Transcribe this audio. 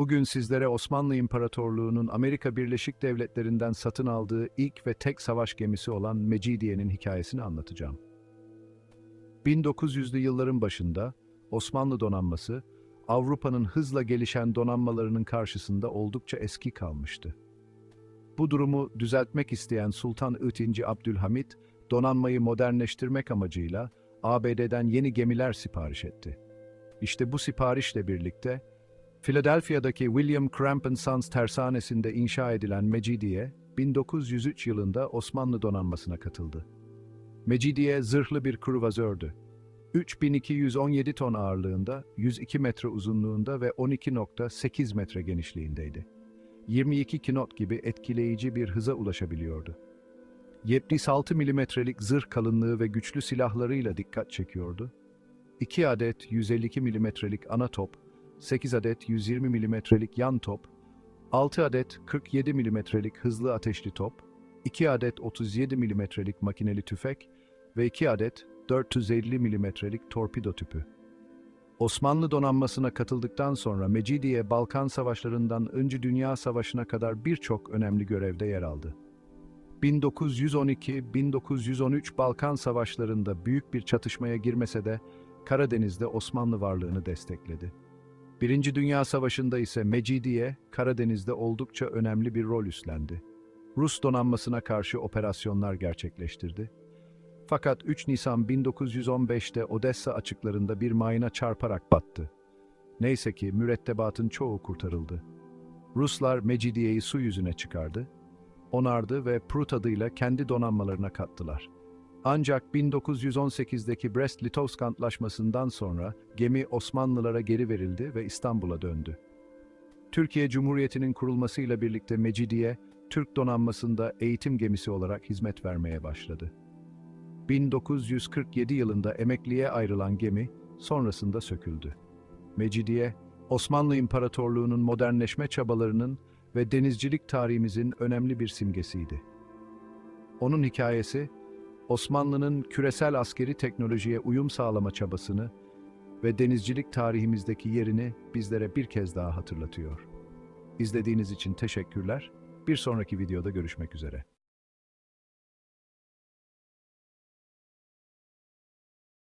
Bugün sizlere Osmanlı İmparatorluğu'nun Amerika Birleşik Devletleri'nden satın aldığı ilk ve tek savaş gemisi olan Mecidiye'nin hikayesini anlatacağım. 1900'lü yılların başında Osmanlı donanması, Avrupa'nın hızla gelişen donanmalarının karşısında oldukça eski kalmıştı. Bu durumu düzeltmek isteyen Sultan II. Abdülhamit, donanmayı modernleştirmek amacıyla ABD'den yeni gemiler sipariş etti. İşte bu siparişle birlikte Philadelphia'daki William Cramp Sons tersanesinde inşa edilen Mecidiye, 1903 yılında Osmanlı donanmasına katıldı. Mecidiye zırhlı bir kruvazördü. 3217 ton ağırlığında, 102 metre uzunluğunda ve 12.8 metre genişliğindeydi. 22 knot gibi etkileyici bir hıza ulaşabiliyordu. 76 milimetrelik zırh kalınlığı ve güçlü silahlarıyla dikkat çekiyordu. 2 adet 152 milimetrelik ana top, 8 adet 120 milimetrelik yan top, 6 adet 47 milimetrelik hızlı ateşli top, 2 adet 37 milimetrelik makineli tüfek ve 2 adet 450 milimetrelik torpido tüpü. Osmanlı donanmasına katıldıktan sonra Mecidiye, Balkan Savaşları'ndan Öncü Dünya Savaşı'na kadar birçok önemli görevde yer aldı. 1912-1913 Balkan Savaşları'nda büyük bir çatışmaya girmese de Karadeniz'de Osmanlı varlığını destekledi. Birinci Dünya Savaşı'nda ise Mecidiye, Karadeniz'de oldukça önemli bir rol üstlendi. Rus donanmasına karşı operasyonlar gerçekleştirdi. Fakat 3 Nisan 1915'te Odessa açıklarında bir mayına çarparak battı. Neyse ki mürettebatın çoğu kurtarıldı. Ruslar Mecidiye'yi su yüzüne çıkardı, onardı ve Prut adıyla kendi donanmalarına kattılar. Ancak 1918'deki Brest-Litovsk Antlaşması'ndan sonra gemi Osmanlılara geri verildi ve İstanbul'a döndü. Türkiye Cumhuriyeti'nin kurulmasıyla birlikte Mecidiye, Türk donanmasında eğitim gemisi olarak hizmet vermeye başladı. 1947 yılında emekliye ayrılan gemi sonrasında söküldü. Mecidiye, Osmanlı İmparatorluğu'nun modernleşme çabalarının ve denizcilik tarihimizin önemli bir simgesiydi. Onun hikayesi, Osmanlı'nın küresel askeri teknolojiye uyum sağlama çabasını ve denizcilik tarihimizdeki yerini bizlere bir kez daha hatırlatıyor. İzlediğiniz için teşekkürler. Bir sonraki videoda görüşmek üzere.